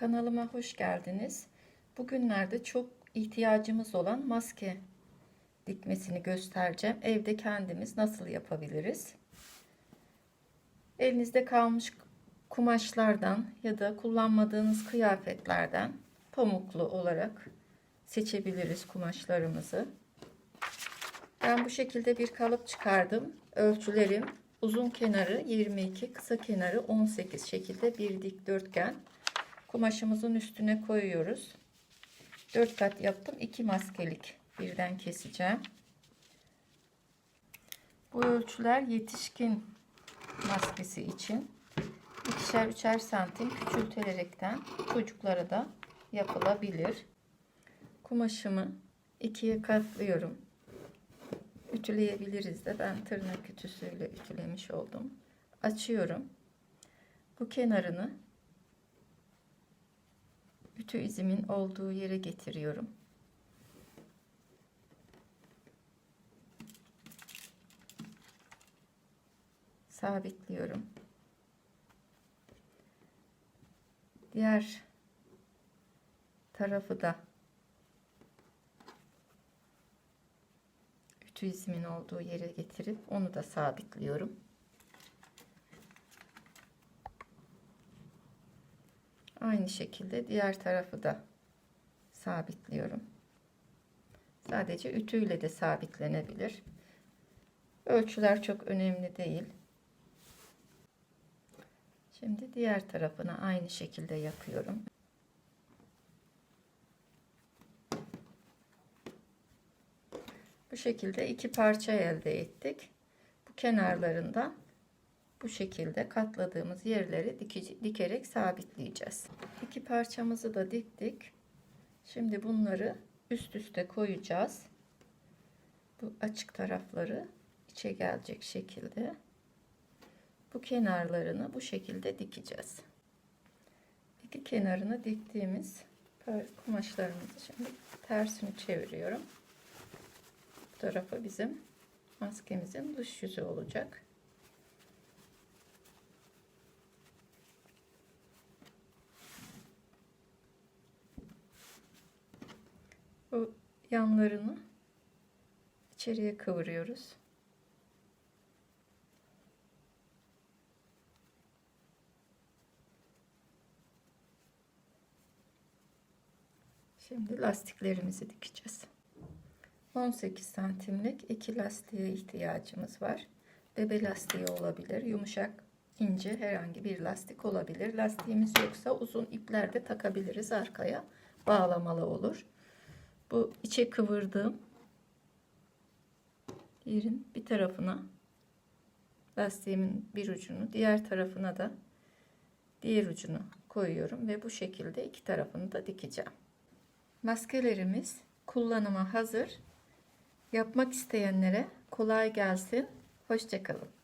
Kanalıma hoş geldiniz. Bugünlerde çok ihtiyacımız olan maske dikmesini göstereceğim. Evde kendimiz nasıl yapabiliriz? Elinizde kalmış kumaşlardan ya da kullanmadığınız kıyafetlerden pamuklu olarak seçebiliriz kumaşlarımızı. Ben bu şekilde bir kalıp çıkardım. Ölçülerim uzun kenarı 22, kısa kenarı 18 şekilde bir dikdörtgen. Kumaşımızın üstüne koyuyoruz. 4 kat yaptım. 2 maskelik birden keseceğim. Bu ölçüler yetişkin maskesi için. İkişer üçer santim küçültülerekten çocuklara da yapılabilir. Kumaşımı ikiye katlıyorum. Ütüleyebiliriz de ben tırnak ütüsüyle ütülemiş oldum. Açıyorum. Bu kenarını ütü izimin olduğu yere getiriyorum. Sabitliyorum. Diğer tarafı da ütü izimin olduğu yere getirip onu da sabitliyorum. Aynı şekilde diğer tarafı da sabitliyorum. Sadece ütüyle de sabitlenebilir. Ölçüler çok önemli değil. Şimdi diğer tarafını aynı şekilde yapıyorum. Bu şekilde iki parça elde ettik. Bu kenarlarında bu şekilde katladığımız yerleri dikerek sabitleyeceğiz. İki parçamızı da diktik. Şimdi bunları üst üste koyacağız. Bu açık tarafları içe gelecek şekilde. Bu kenarlarını bu şekilde dikeceğiz. İki kenarını diktiğimiz kumaşlarımızı şimdi tersini çeviriyorum. Bu tarafı bizim maskemizin dış yüzü olacak. Bu yanlarını içeriye kıvırıyoruz. Şimdi lastiklerimizi dikeceğiz. 18 santimlik iki lastiğe ihtiyacımız var. Bebe lastiği olabilir. Yumuşak, ince herhangi bir lastik olabilir. Lastiğimiz yoksa uzun ipler de takabiliriz arkaya. Bağlamalı olur. Bu içe kıvırdığım yerin bir tarafına lastiğimin bir ucunu, diğer tarafına da diğer ucunu koyuyorum ve bu şekilde iki tarafını da dikeceğim. Maskelerimiz kullanıma hazır. Yapmak isteyenlere kolay gelsin. Hoşçakalın.